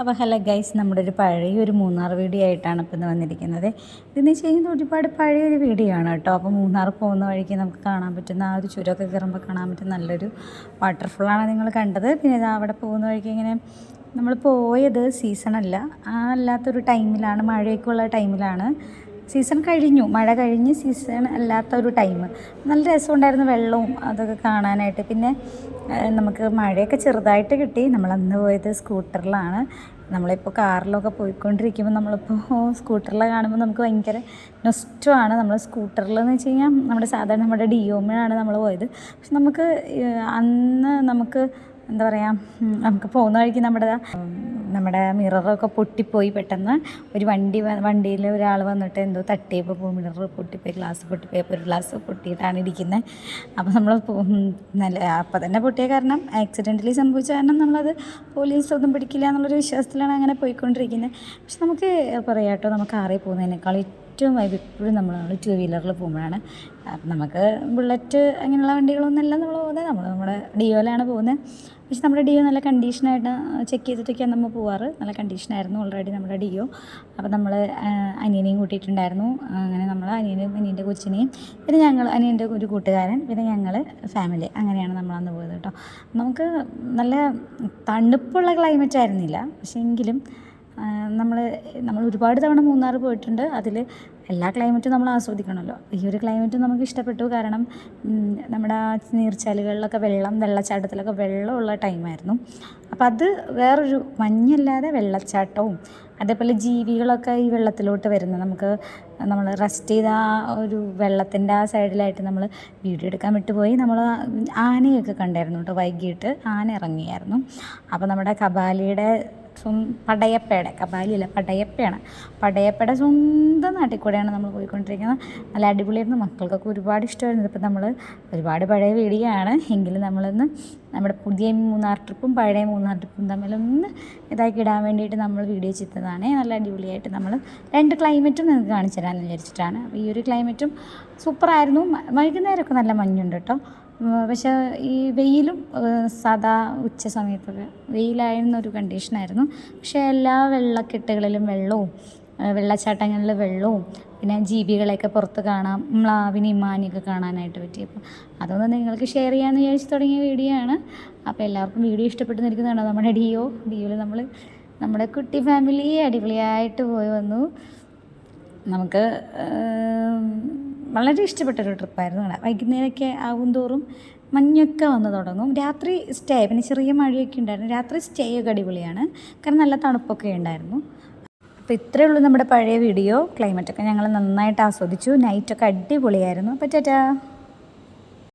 അപ്പോൾ hello guys നമ്മുടെ ഒരു പഴയ ഒരു മൂന്നാർ വീഡിയോ ആയിട്ടാണ് ഇപ്പം ഇന്ന് വന്നിരിക്കുന്നത്. ഇതെന്ന് വെച്ച് കഴിഞ്ഞാൽ ഒരുപാട് പഴയ ഒരു വീഡിയോ ആണ് കേട്ടോ. അപ്പോൾ മൂന്നാർ പോകുന്ന വഴിക്ക് നമുക്ക് കാണാൻ പറ്റുന്ന ആ ഒരു ചുരമൊക്കെ കയറുമ്പോൾ കാണാൻ പറ്റുന്ന നല്ലൊരു വാട്ടർഫോളാണ് നിങ്ങൾ കണ്ടത്. പിന്നെ ഇത് അവിടെ പോകുന്ന വഴിക്ക് ഇങ്ങനെ നമ്മൾ പോയത് സീസണല്ല ആ അല്ലാത്തൊരു ടൈമിലാണ് മഴയൊക്കെ ഉള്ള ടൈമിലാണ് സീസൺ കഴിഞ്ഞു. മഴ കഴിഞ്ഞ് സീസൺ അല്ലാത്ത ഒരു ടൈം. നല്ല രസമുണ്ടായിരുന്നു വെള്ളവും അതൊക്കെ കാണാനായിട്ട്. പിന്നെ നമുക്ക് മഴയൊക്കെ ചെറുതായിട്ട് കിട്ടി. നമ്മൾ അന്ന് പോയത് സ്കൂട്ടറിലാണ്. നമ്മളിപ്പോൾ കാറിലൊക്കെ പോയിക്കൊണ്ടിരിക്കുമ്പോൾ നമ്മളിപ്പോൾ സ്കൂട്ടറിൽ കാണുമ്പോൾ നമുക്ക് ഭയങ്കര നൊസ്റ്റമാണ് നമ്മൾ സ്കൂട്ടറിൽ എന്ന് വെച്ച് കഴിഞ്ഞാൽ നമ്മുടെ സാധാരണ നമ്മുടെ ഡിയോമിനാണ് നമ്മൾ പോയത്. പക്ഷെ നമുക്ക് അന്ന് നമുക്ക് എന്താ പറയുക നമുക്ക് പോകുന്ന വഴിക്ക് നമ്മുടെ നമ്മുടെ മിററൊക്കെ പൊട്ടിപ്പോയി പെട്ടെന്ന് ഒരു വണ്ടി വണ്ടിയിൽ ഒരാൾ വന്നിട്ട് എന്തോ തട്ടിയപ്പോൾ മിറർ പൊട്ടിപ്പോയി ഗ്ലാസ് പൊട്ടിപ്പോയി അപ്പോൾ ഒരു ഗ്ലാസ് പൊട്ടിയിട്ടാണ് ഇരിക്കുന്നത് അപ്പോൾ നമ്മൾ നല്ല അപ്പോൾ തന്നെ പൊട്ടിയ കാരണം ആക്സിഡന്റലി സംഭവിച്ച കാരണം നമ്മളത് പോലീസ് ഒന്നും പിടിക്കില്ല എന്നുള്ളൊരു വിശ്വാസത്തിലാണ് അങ്ങനെ പോയിക്കൊണ്ടിരിക്കുന്നത് പക്ഷെ നമുക്ക് പറയാം കേട്ടോ നമുക്ക് ആറി പോകുന്നതിനേക്കാൾ ഏറ്റവും വൈബ് ഇപ്പോഴും നമ്മൾ നമ്മൾ ടു വീലറിൽ പോകുമ്പോഴാണ്. നമുക്ക് ബുള്ളറ്റ് അങ്ങനെയുള്ള വണ്ടികളൊന്നുമല്ല നമ്മൾ പോകുന്നത്. നമ്മൾ നമ്മുടെ ഡിയോയിലാണ് പോകുന്നത്. പക്ഷേ നമ്മുടെ ഡിയോ നല്ല കണ്ടീഷനായിട്ട് ചെക്ക് ചെയ്തിട്ടൊക്കെയാണ് നമ്മൾ പോവാറ്. നല്ല കണ്ടീഷനായിരുന്നു ഓൾറെഡി നമ്മുടെ ഡിയോ. അപ്പോൾ നമ്മൾ അനിയനെയും കൂട്ടിയിട്ടുണ്ടായിരുന്നു. അങ്ങനെ നമ്മൾ അനിയനും അനിയന്റെ കൊച്ചിനെയും പിന്നെ ഞങ്ങൾ അനിയന്റെ ഒരു കൂട്ടുകാരൻ പിന്നെ ഞങ്ങൾ ഫാമിലി അങ്ങനെയാണ് നമ്മളന്ന് പോയത് കേട്ടോ. നമുക്ക് നല്ല തണുപ്പുള്ള ക്ലൈമറ്റ് ആയിരുന്നില്ല. പക്ഷേ എങ്കിലും നമ്മൾ നമ്മൾ ഒരുപാട് തവണ മൂന്നാർ പോയിട്ടുണ്ട്. അതിൽ എല്ലാ ക്ലൈമറ്റും നമ്മൾ ആസ്വദിക്കണമല്ലോ. ഈ ഒരു ക്ലൈമറ്റ് നമുക്ക് ഇഷ്ടപ്പെട്ടു. കാരണം നമ്മുടെ ആ നീർച്ചാലുകളിലൊക്കെ വെള്ളം വെള്ളച്ചാട്ടത്തിലൊക്കെ വെള്ളമുള്ള ടൈമായിരുന്നു. അപ്പം അത് വേറൊരു മഞ്ഞല്ലാതെ വെള്ളച്ചാട്ടവും അതേപോലെ ജീവികളൊക്കെ ഈ വെള്ളത്തിലോട്ട് വരുന്നത് നമുക്ക് നമ്മൾ റെസ്റ്റ് ചെയ്ത ആ ഒരു വെള്ളത്തിന്റെ ആ സൈഡിലായിട്ട് നമ്മൾ വീഡിയോ എടുക്കാൻ വിട്ടുപോയി. നമ്മൾ ആനയൊക്കെ കണ്ടായിരുന്നു കേട്ടോ വൈകിട്ട്. ആന ഇറങ്ങിയായിരുന്നു. അപ്പോൾ നമ്മുടെ കബാലിയുടെ പടയപ്പയുടെ കബാലിയല്ല പടയപ്പയാണ്. പടയപ്പയുടെ സ്വന്തം നാട്ടിൽ കൂടെയാണ് നമ്മൾ പോയിക്കൊണ്ടിരിക്കുന്നത്. നല്ല അടിപൊളിയായിരുന്നു. മക്കൾക്കൊക്കെ ഒരുപാട് ഇഷ്ടമായിരുന്നു. ഇപ്പം നമ്മൾ ഒരുപാട് പഴയ വീടുകയാണ് എങ്കിലും നമ്മളിന്ന് നമ്മുടെ പുതിയ മൂന്നാർ ട്രിപ്പും പഴയ മൂന്നാർ ട്രിപ്പും തമ്മിലൊന്ന് ഇതാക്കി ഇടാൻ വേണ്ടിയിട്ട് നമ്മൾ വീഡിയോ ചെയ്തതാണ്. നല്ല അടിപൊളിയായിട്ട് നമ്മൾ രണ്ട് ക്ലൈമറ്റും നിങ്ങൾക്ക് കാണിച്ചു തരാമെന്ന് വിചാരിച്ചിട്ടാണ്. ഈ ഒരു ക്ലൈമറ്റും സൂപ്പറായിരുന്നു. വൈകുന്നേരമൊക്കെ നല്ല മഞ്ഞുണ്ട് കേട്ടോ. പക്ഷേ ഈ വെയിലും സാധാ ഉച്ച സമയത്തൊക്കെ വെയിലായിരുന്ന ഒരു കണ്ടീഷനായിരുന്നു പക്ഷേ എല്ലാ വെള്ളക്കെട്ടുകളിലും വെള്ളവും വെള്ളച്ചാട്ടങ്ങളിൽ വെള്ളവും പിന്നെ ജീവികളെയൊക്കെ പുറത്ത് കാണാം മ്ലാവിനെയും മാനിയൊക്കെ കാണാനായിട്ട് പറ്റി. അപ്പോൾ അതൊന്ന് നിങ്ങൾക്ക് ഷെയർ ചെയ്യാമെന്ന് വിചാരിച്ച് തുടങ്ങിയ വീഡിയോ ആണ്. അപ്പോൾ എല്ലാവർക്കും വീഡിയോ ഇഷ്ടപ്പെടുന്നിരിക്കുന്നതാണ് നമ്മുടെ ഡിയോ? ഡിയോയിൽ നമ്മൾ നമ്മുടെ കുട്ടി ഫാമിലി അടിപൊളിയായിട്ട് പോയി വന്നു. നമുക്ക് വളരെ ഇഷ്ടപ്പെട്ടൊരു ട്രിപ്പായിരുന്നു കേട്ടോ വൈകുന്നേരമൊക്കെ ആകും തോറും മഞ്ഞൊക്കെ വന്ന് തുടങ്ങും. രാത്രി സ്റ്റേ പിന്നെ ചെറിയ മഴയൊക്കെ ഉണ്ടായിരുന്നു. രാത്രി സ്റ്റേ ഒക്കെ അടിപൊളിയാണ്. കാരണം നല്ല തണുപ്പൊക്കെ ഉണ്ടായിരുന്നു. അപ്പോൾ ഇത്രയേ ഉള്ളൂ നമ്മുടെ പഴയ വീഡിയോ ക്ലൈമറ്റൊക്കെ ഞങ്ങൾ നന്നായിട്ട് ആസ്വദിച്ചു. നൈറ്റൊക്കെ അടിപൊളിയായിരുന്നു. അപ്പോൾ ടാറ്റാ.